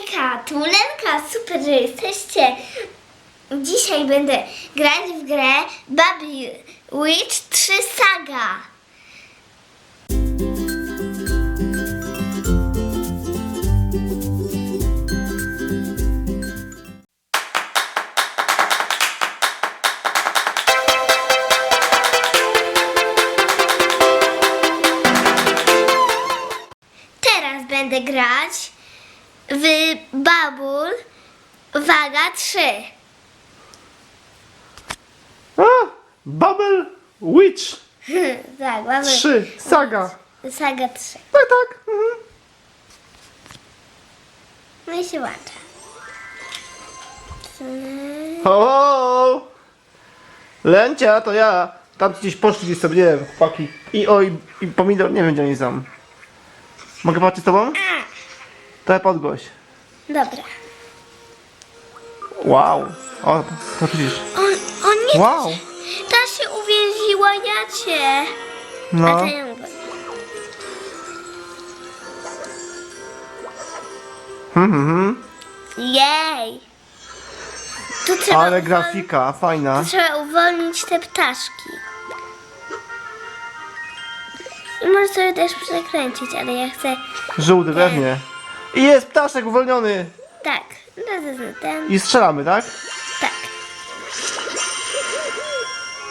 Hejka, tu Lenka, super, że jesteście. Dzisiaj będę grać w grę Baby Witch 3 Saga. 3. A! Bubble Witch tak, Babul 3 Saga. Saga 3. Tak, tak. Mhm. No i się włącza. O! Lęcia, to ja. Tam gdzieś poszli gdzieś sobie, nie wiem, chłopaki. I oj, i pomidor, nie wiem gdzie oni są. Mogę patrzeć z tobą? A, To podgłoś. dobra. Wow. O, to przecież. On, on nie... Wow. Ta się uwięziła, ja cię. No. hmm, hmm. Jej. Tu trzeba, Ale uwol- grafika, fajna. trzeba uwolnić te ptaszki. I może sobie też przekręcić, ale ja chcę... Żółty, pewnie. I jest ptaszek uwolniony. Tak. Ten. I strzelamy, tak? Tak.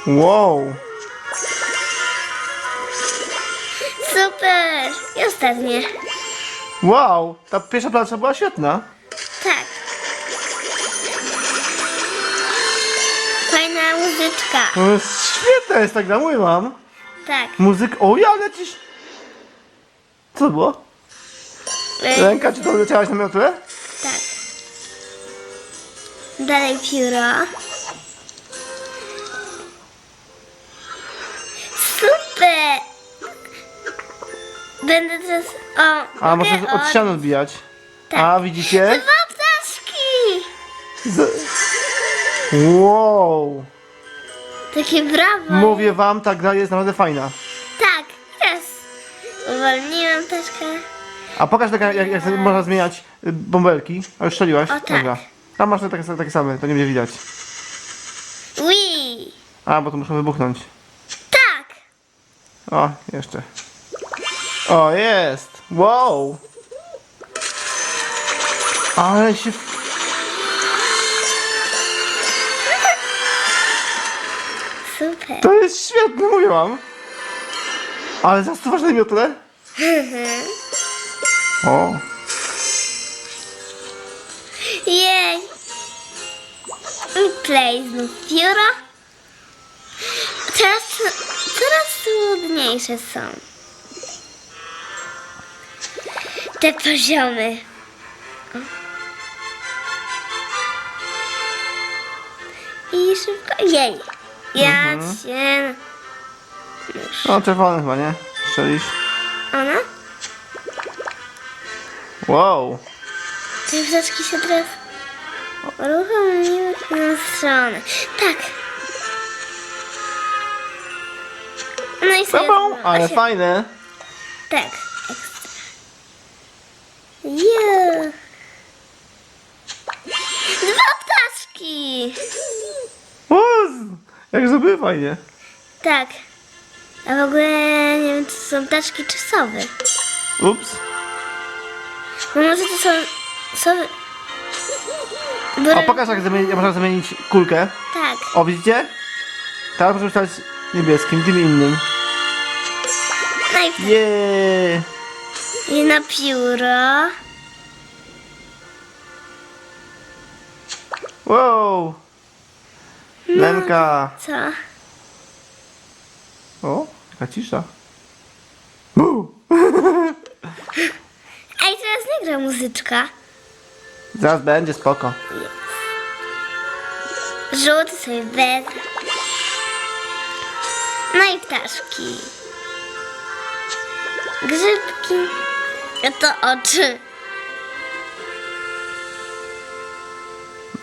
Wow. Super. I ostatnie. Wow. Ta pierwsza plansza była świetna. Tak. Fajna muzyczka. To jest świetna jest ta gra, mówię wam. Tak. Muzyk... O, ja lecisz. Co to było? Y, Ręka, czy to leciałaś na miotle? Tak. Dalej pióro. Super! Będę teraz... O, A, mogę może od ścian odbijać. Tak. A, widzicie? Dwa ptaszki! Z... Wow. Takie brawo. Mówię wam, ta gra jest naprawdę fajna. Tak, teraz uwolniłam ptaszka. A pokaż taka, jak, jak można zmieniać y, bąbelki. A już strzeliłaś? O, tak. Dobra. Tam masz takie, takie same, to nie będzie widać. Wii! A, bo to muszą wybuchnąć. Tak! O, jeszcze. O, jest! Wow! Ale się... Super. To jest świetne, mówię wam! Ale zasuwasz na miotle? O! Jej! I play znów pióro. Teraz coraz trudniejsze są. Te poziomy. O. I szybko. Jej! Ja cię. No, czerwony chyba, nie? Strzelisz? Ona? Wow! Te wrzaczki się teraz uruchomiły w moją stronę. Tak. No i sobie znowu- ale osiem- fajne. Tak. Ekstra. Yeah. Dwa ptaszki. O, z- jak żeby fajnie. Tak. A w ogóle nie wiem, czy to są ptaszki czy sowy. Ups. No może to są sowy. Bo O, pokaż jak, zamieni- jak można zamienić kulkę. Tak. O, widzicie? Teraz możemy stać niebieskim, tym innym. No i Jeee! I na pióro. Wow! Lenka! Co? O, jaka cisza. Buu! Ej, teraz nie gra muzyczka. Zaraz będzie spoko. Żółty sobie bez. No i ptaszki. Grzybki. A to oczy.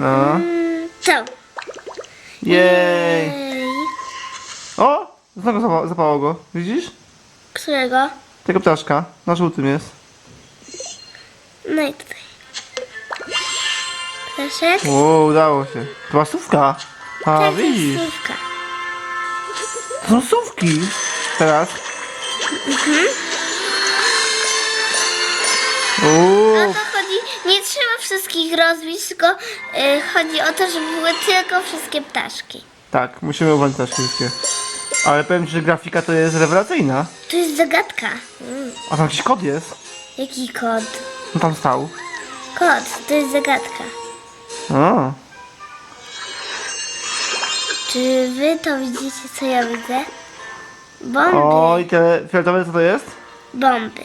No. Mm, To. Jej! Ej. O! Znowu zapa- zapało go. Widzisz? Którego? Tego ptaszka. Na żółtym jest. No i tutaj. Staszek? O, udało się. To masówka. A, Tak, widzisz. To są. Teraz. O Uuu, to chodzi, nie trzeba wszystkich rozbić, tylko y, chodzi o to, żeby były tylko wszystkie ptaszki. tak, musimy uwolnić te wszystkie. Ale powiem ci, że grafika to jest rewelacyjna. To jest zagadka. Mm. A tam jakiś kod jest. Jaki kod? No tam stał. Kod, to jest zagadka. O. Czy wy to widzicie, co ja widzę? Bomby. O, i te fioletowe co to jest? Bomby.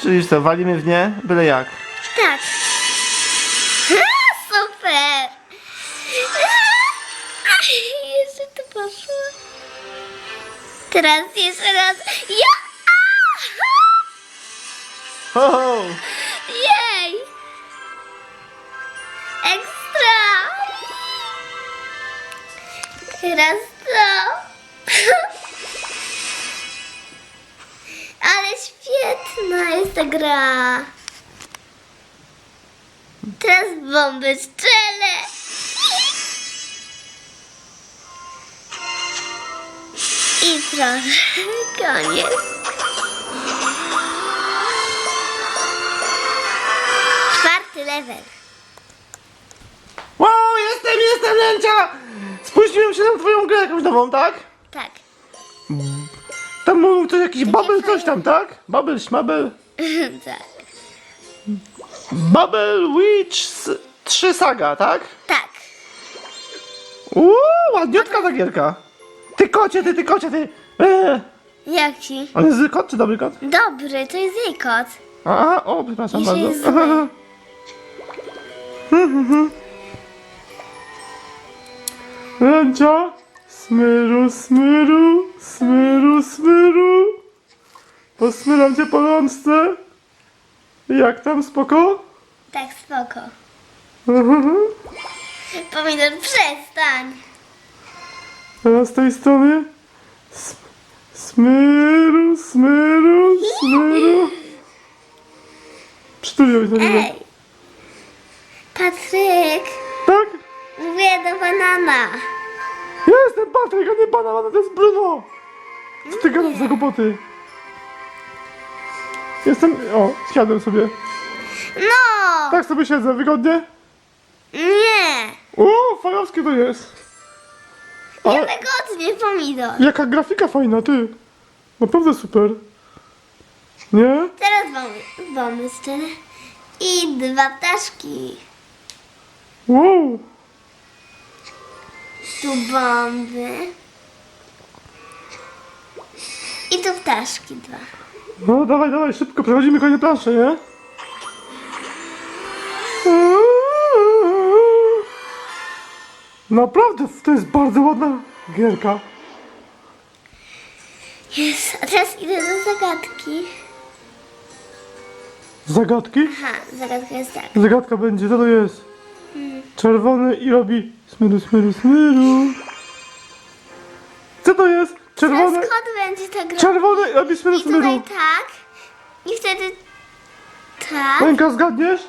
Czyli co, walimy w nie byle jak. Tak. Super. Jeszcze to poszło. Teraz jeszcze raz. Ja! Ho, ho. Teraz to. Ale świetna jest ta gra. Teraz bomby strzelę. I proszę, koniec. Czwarty level. Wow, jestem, jestem lęcia! Spóźniłem się na twoją grę jakąś nową, tak? Tak. Tam mówił coś jakiś bubble coś tam, tak? Bubble, szmabel. tak. Bubble Witch 3 Saga, tak? Tak. Uuu, ładniutka ta gierka. Ty kocie, ty, ty kocie, ty. Eee. Jak ci? On jest zły kot czy dobry kot? Dobry, to jest jej kot. A, o, przepraszam bardzo. jest zły. Lęcia, smyru, smyru, smyru, smyru. Posmyram cię po rączce. Jak tam, spoko? Tak, spoko. Pomidor, przestań. A z tej strony sm- smyru, smyru, smyru. Przytulił się do niego. Ej. Patryk, a nie banana, to jest Bruno. Co ty gadasz za głupoty? Jestem... O, siadłem sobie. No! Tak sobie siedzę, wygodnie? Nie! O, fajowskie to jest. Ale Niewygodnie, pomidor. jaka grafika fajna, ty. Naprawdę super. Nie? Teraz bomby strzelę. I dwa ptaszki. Wow. Tu bomby. I tu ptaszki dwa. No dawaj, dawaj, szybko, przechodzimy kolejne plansze, nie? Naprawdę, to jest bardzo ładna gierka. Jest. A teraz idę do zagadki. Zagadki? Aha, zagadka jest tak. Zagadka będzie, co to jest? Czerwony i robi smyru, smyru, smyru. Co to jest? Teraz Czerwony, kod będzie tak czerwony i robi smyru, I tutaj smyru. tak. I wtedy tak. Ręka, zgadniesz?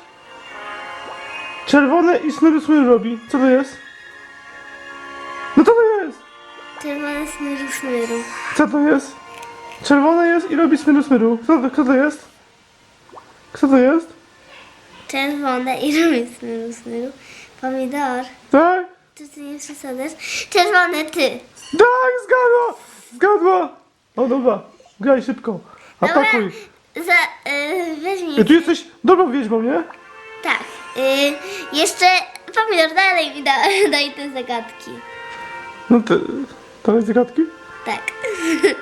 Czerwone i smyru, smyru robi. Co to jest? No co to jest? Czerwone smyru, smyru. Co to jest? Czerwone jest i robi smyru, smyru. Kto to, kto to jest? Kto to jest? Czerwone i robię smyru, smyru. Pomidor. Tak? Czy ty nie przesadzasz? Czerwone ty. Tak, zgadła! Zgadła! O dobra, graj szybko. Atakuj. za, y, weźmij. I ty jesteś dobrą wiedźmą, nie? Tak. Y, jeszcze pomidor dalej mi da, daj te zagadki. No to jest zagadki? Tak.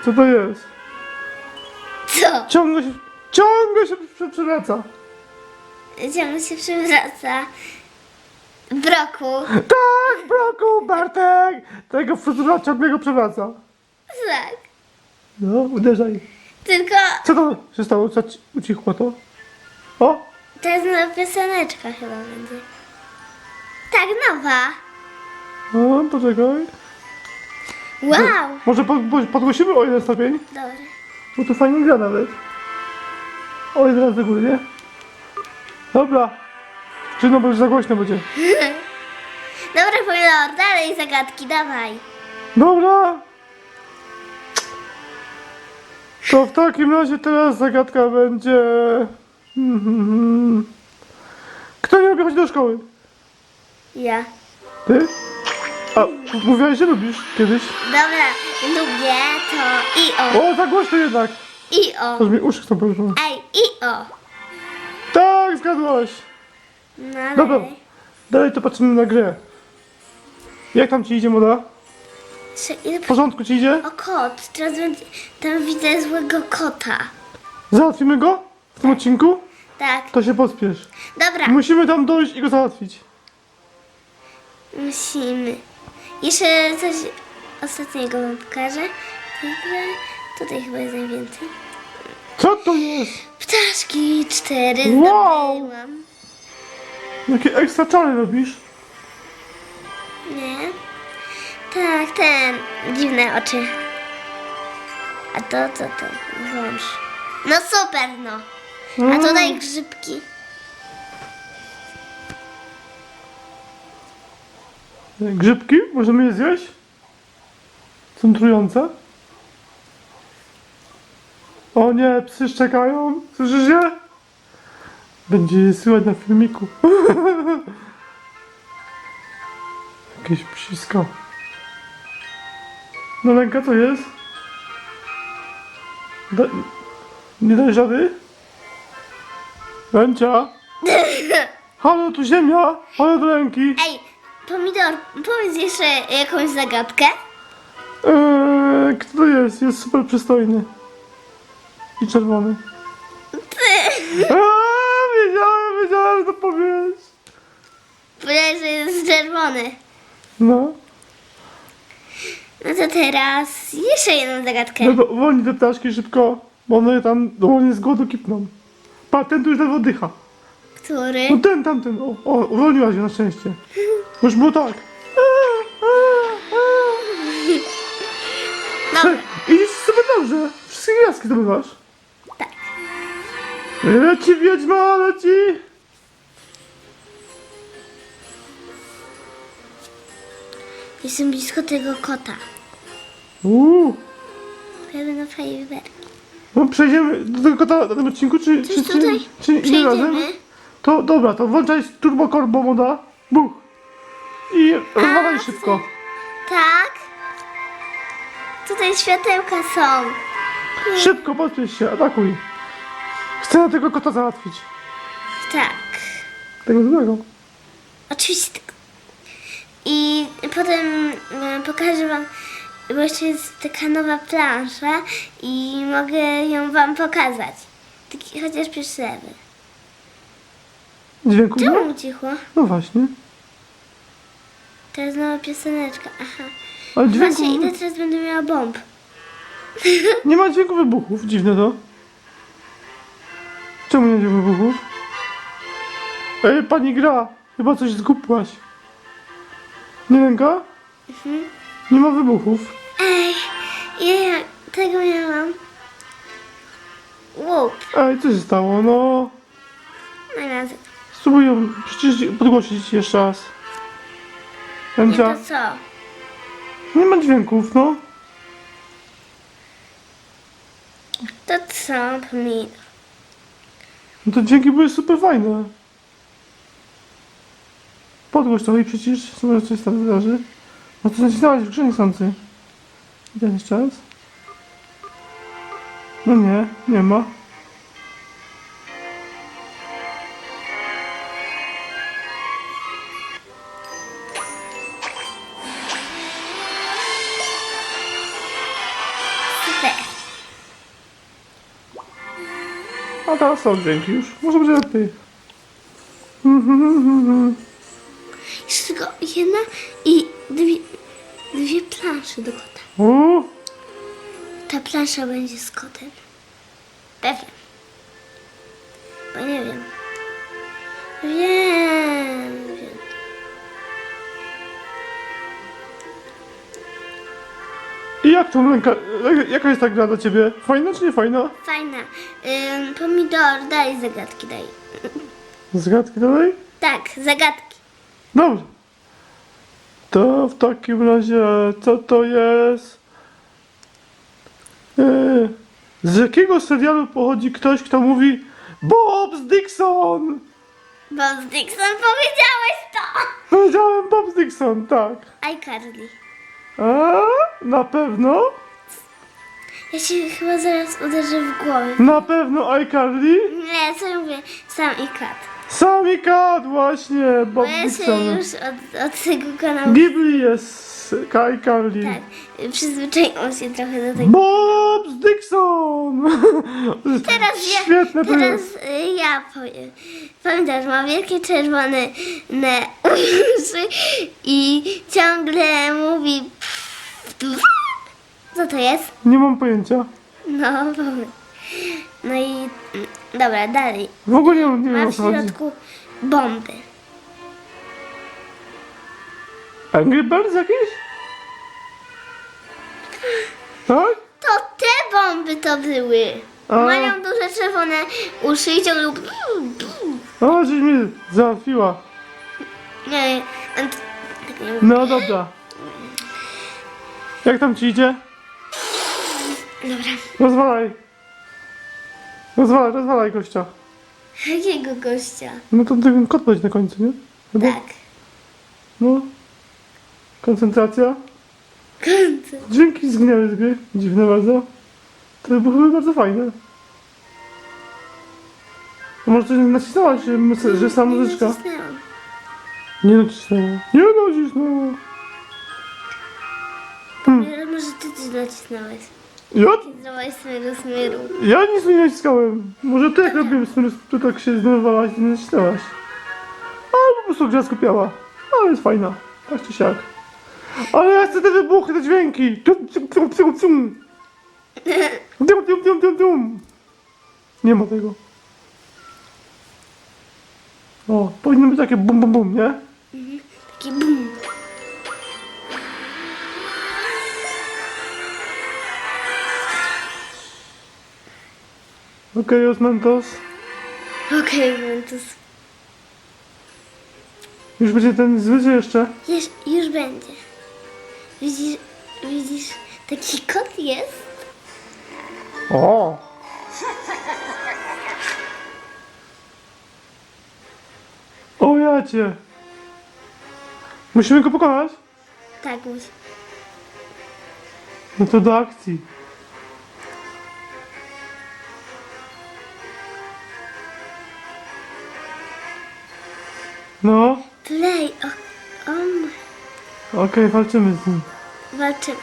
Co to jest? Co? Ciągle się, ciągle się prze- przewraca. Ciągle się przywraca. Broku. Tak, Broku, Bartek! Tego fryzura ciągle go przewraca. Tak. No, uderzaj. Tylko Co to się stało? Co ci ucichło to? O! to jest nowa pioseneczka chyba będzie. Tak, nowa. No, poczekaj. Wow. Może pod, pod- podgłosimy o jeden stopień? Dobra. Bo tu fajnie gra nawet. O, jeden raz do góry, nie? Dobra. Czy no, bo już za głośno będzie. Dobra, pomidor, dalej zagadki, dawaj. Dobra. To w takim razie teraz zagadka będzie... Mhm. Kto nie lubi chodzić do szkoły? Ja. Ty? A, mówiłaś, że lubisz kiedyś. Dobra, lubię to i o, O, za głośno jednak. i o. Aż mi uszy chcą. Ej, i o. Tak, zgadłaś. No Dobra, dalej. dalej to patrzymy na grę. Jak tam ci idzie, moda? W porządku ci idzie? O kot, teraz będzie, tam widzę złego kota. Załatwimy go w tym odcinku? Tak, To się pospiesz. dobra, Musimy tam dojść i go załatwić. musimy. Jeszcze coś ostatniego wam pokażę. Dobra, tutaj chyba jest najwięcej. Co to jest? Ptaszki cztery Wow. zdobyłam. Jakie ekstra czary robisz? Nie? Tak, ten, dziwne oczy. A to, co to? Wąż. No super, no. A tutaj grzybki. Grzybki? Możemy je zjeść? Są trujące? O nie, psy szczekają. Słyszysz je? Będzie je słychać na filmiku. Jakieś psisko. No Lenka, co jest? Da... Nie dajesz rady? Lęcia? Halo, tu ziemia! Halo do ręki! Ej, pomidor, powiedz jeszcze jakąś zagadkę. Eee, kto to jest? Jest super przystojny. I czerwony. Eee, wiedziałem, wiedziałem, że to powiesz. Powiedziałeś, że jest czerwony. No. No to teraz jeszcze jedną zagadkę. No to uwolnij te ptaszki szybko, bo one tam dosłownie z głodu kipną. Pa, ten tu już ledwo oddycha. Który? No ten, tamten. O, o uwolniła się na szczęście. Już było tak. Dobra. Idziesz sobie dobrze. Wszystkie gwiazdki zdobywasz. Tak. Leci wiedźma, leci. Jestem blisko tego kota. Uuu. Ja będę fajerwerki. No przejdziemy do tego kota na tym odcinku, czy, Coś czy, czy, tutaj czy innym razem? przejdziemy. To dobra, to włączaj turbo korbo moda. Buch. I rozwalaj szybko. Tak. Tutaj światełka są. Szybko, podpisz się, atakuj. Chcę tego kota załatwić. Tak. Tego złego. I potem e, pokażę wam, bo jeszcze jest taka nowa plansza i mogę ją wam pokazać. Taki chociaż pierwszy level. Dźwięku nie? Czemu ucichło? No właśnie. Teraz nowa pioseneczka, aha. Ale dźwięku... Właśnie, ile teraz będę miała bomb? Nie ma dźwięku wybuchów, dziwne to. Czemu nie ma dźwięku wybuchów? Ej, pani gra, chyba coś zgubłaś. Nie ręka? Nie ma wybuchów. Ej, ja tego miałam. Łup, Ej, co się stało? No, na razie. spróbuj ją przecież podgłosić jeszcze raz. I Ręcia, to co? nie ma dźwięków, no. To co, pomidor? No te dźwięki były super fajne. Podgłoś to i przecież zobacz, co się tam wydarzy. No to nacisnąłeś w grze niechcący. I teraz jeszcze raz. No nie, nie ma. A teraz są dźwięki już. Może będzie lepiej. Jeszcze tylko jedna i dwie, dwie plansze do kota. Uuu, Ta plansza będzie z kotem. Pewnie. Bo nie wiem. Wiem, wiem. I jak to Lenka, jaka jest ta gra dla ciebie? Fajna czy nie fajna? Fajna. Ym, pomidor, daj zagadki, daj. Zgadki dalej? Tak, zagadki. Dobrze. To w takim razie, co to jest? Yy, z jakiego serialu pochodzi ktoś, kto mówi Bob's Dixon? Bob Dixon powiedziałeś to! Powiedziałem Bob Dixon, tak. iCarly. A, na pewno? Ja się chyba zaraz uderzę w głowę. Na pewno iCarly? Nie, co ja mówię? Sam i kat. Sami Kat, właśnie, Bo Bob ja się Dixon. już od, od tego kanału... Ghibli jest iCarly. Tak, przyzwyczaiłam się trochę do tego. Bob's Dixon! Teraz ja, Świetne to teraz jest. y, ja powiem. Pamiętasz, ma wielkie czerwone ne, uszy i ciągle mówi... Co to jest? Nie mam pojęcia. No, powiem. No i... Dobra, dalej. W ogóle nie, nie wiem Ma o w co chodzi. środku bomby. Angry Birds jakieś? Tak? To te bomby to były. A. Mają duże czerwone uszy i ciągle... O, żeś mnie załatwiła. Nie, tak nie. No dobra. Jak tam ci idzie? Dobra. Rozwalaj. Rozwalaj, rozwalaj gościa. Jakiego gościa? No to ten kot będzie na końcu, nie? Chyba? Tak. No. Koncentracja. Końcu. Dźwięki zginęły z gry. Dziwne bardzo. To były bardzo fajne. A może coś nacisnęłaś, że, mys- że sama muzyczka? nacisnęłam. Nie nacisnęła. Nie nacisnęła. Ale Może ty coś nacisnąłeś. Ja, smyru, smyru. ja nic nie naciskałem. Może ty jak robiłem smyrus, to tak się zdenerwowałaś i nie nacisnęłaś. Ale po prostu gra skupiała. Ale jest fajna. Tak czy siak. Ale ja chcę te wybuchy, te dźwięki. Tum, tum, tum, tum, tum. Tum, tum, tum, tum, tum. Nie ma tego. O, powinno być takie bum, bum, bum, nie? Taki bum. Okej, Osmentos. Okej, Ventus. Już będzie ten zły, czy jeszcze? Już, już będzie. Widzisz, widzisz, taki kot jest. O! O jacie! Musimy go pokonać? Tak, musi. No to do akcji. No, Play. O, on. okej, walczymy z nim. Walczymy.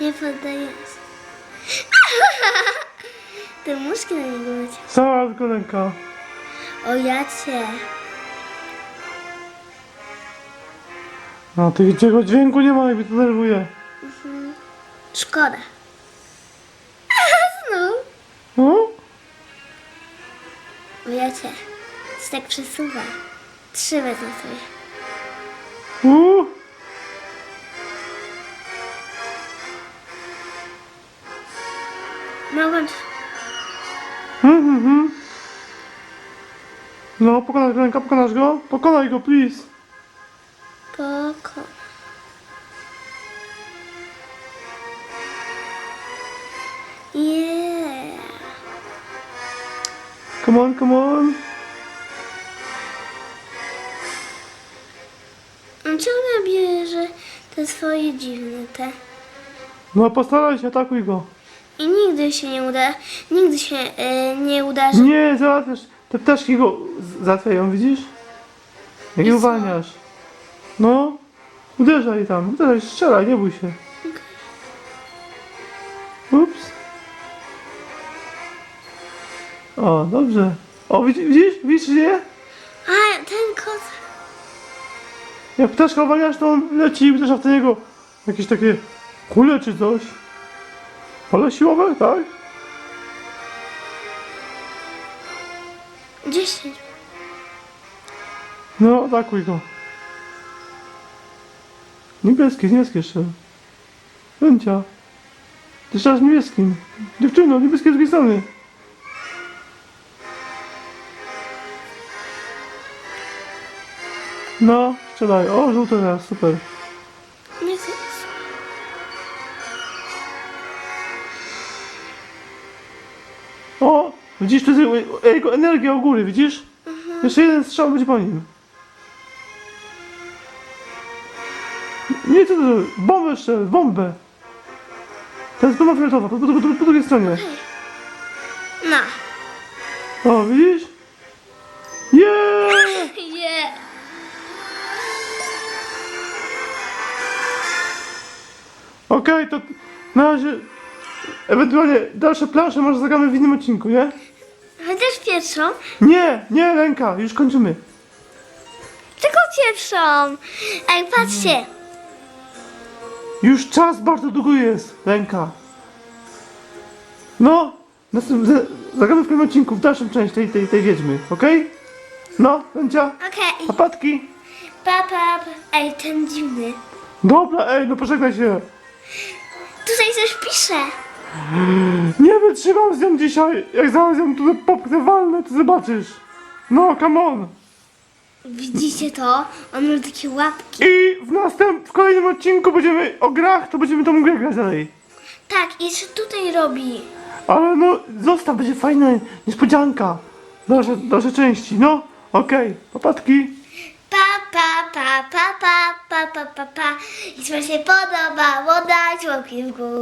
Nie poddajemy się. Te muszki na niego leciały. Cała zgolenka. O jacie. No, tych tego dźwięku nie ma i mnie to denerwuje. Szkoda. Znów. No? O jacie. Się tak przesuwa. Trzy wezmę sobie. Uuu. Mogą... Mhm, mhm. No, pokonasz ręka, pokonasz go? Pokonaj go, please. Poko. Yeah. Come on, come on. Bierze te swoje dziwne te. No, postaraj się, atakuj go. I nigdy się nie uda, nigdy się e, nie uda, że... Nie, załatwiasz. Te ptaszki go z- załatwiają, widzisz? Jak I je co? uwalniasz. No, uderzaj tam, uderzaj, strzelaj, nie bój się. Ups. O, dobrze. O, widzisz, widzisz, widzisz, nie? A, ten kot. Jak ptaszka uwalniasz, to on leci i uderza w niego. Jakieś takie kule czy coś. Pole siłowe, tak? Dziesięć. No, atakuj go. Niebieski, niebieski jeszcze. Ręcia. Jeszcze raz niebieskim. Dziewczyno, niebieskie z drugiej strony. No, strzelaj. O, żółte teraz, super. Nie chcę. O, widzisz, tu jest jego energia u góry, widzisz? Jeszcze jeden strzał będzie po nim. Nie, co to? Bombę jeszcze, bombę. To jest bomba fioletowa, po, po, po, po drugiej stronie. No. O, widzisz? Okej, to na razie ewentualnie dalsze plansze może zagramy w innym odcinku, nie? Chociaż pierwszą. Nie, nie, ręka, już kończymy. Tylko pierwszą. Ej, patrzcie. Już czas bardzo długo jest, ręka. No, następny, zagramy w kolejnym odcinku, w dalszą część tej, tej, tej wiedźmy, okej? No, ręcia, Okej. papatki. Pa, pa, pa. Ej, ten dziwny. Dobra, ej, no pożegnaj się. Tutaj coś pisze. Nie wytrzymam z nią dzisiaj. Jak zaraz ją tu popchnę walnę, to zobaczysz. No, come on. Widzicie to? On ma takie łapki. I w następ, w kolejnym odcinku będziemy o grach, to będziemy tą grę grać dalej. Tak, i jeszcze tutaj robi. Ale no, zostaw, będzie fajna niespodzianka. Dalsze, dalsze części, no. Okej, papatki. Pa, pa, pa, pa, pa, pa, pa, pa, pa. Jeśli wam się podobało, dać łapki w górę.